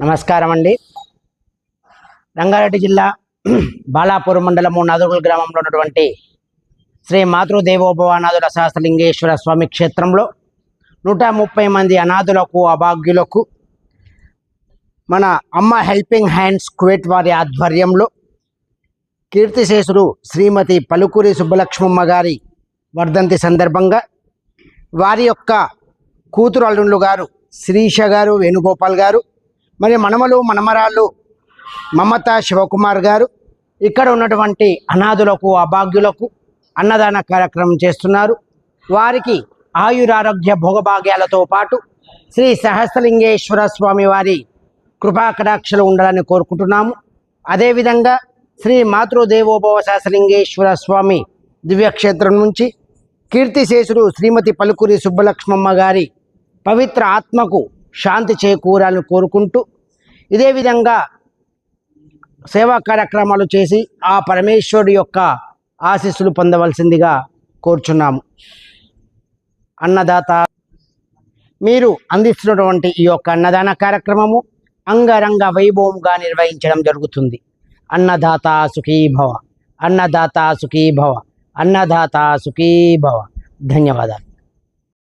నమస్కారం అండి. రంగారెడ్డి జిల్లా బాలాపూర్ మండలము నాదుగుల గ్రామంలో ఉన్నటువంటి శ్రీ మాతృదేవోభవానాథుల సహస్రలింగేశ్వర స్వామి క్షేత్రంలో నూట ముప్పై మంది అనాథులకు అభాగ్యులకు మన అమ్మ హెల్పింగ్ హ్యాండ్స్ కువైట్ వారి ఆధ్వర్యంలో కీర్తిశేషుడు శ్రీమతి పలుకూరి సుబ్బలక్ష్మమ్మ గారి వర్ధంతి సందర్భంగా వారి యొక్క కూతురు అల్లుళ్ళు గారు శిరీష గారు వేణుగోపాల్ గారు మరి మనమలు మనమరాళ్ళు మమత శివకుమార్ గారు ఇక్కడ ఉన్నటువంటి అనాథులకు అభాగ్యులకు అన్నదాన కార్యక్రమం చేస్తున్నారు. వారికి ఆయురారోగ్య భోగభాగ్యాలతో పాటు శ్రీ సహస్రలింగేశ్వర స్వామి వారి కృపాకటాక్షలు ఉండాలని కోరుకుంటున్నాము. అదేవిధంగా శ్రీ మాతృదేవోభవ సహస్రలింగేశ్వర స్వామి దివ్యక్షేత్రం నుంచి కీర్తిశేషుడు శ్రీమతి పలుకురి సుబ్బలక్ష్మమ్మ గారి పవిత్ర ఆత్మకు శాంతి చేకూరాలని కోరుకుంటూ ఇదే విధంగా సేవా కార్యక్రమాలు చేసి ఆ పరమేశ్వరుడి యొక్క ఆశీస్సులు పొందవలసిందిగా కోరుచున్నాము. అన్నదాత మీరు అందిస్తున్నటువంటి ఈ యొక్క అన్నదాన కార్యక్రమము అంగరంగ వైభవంగా నిర్వహించడం జరుగుతుంది. అన్నదాత సుఖీభవ అన్నదాత సుఖీభవ అన్నదాత సుఖీభవ ధన్యవాదాలు.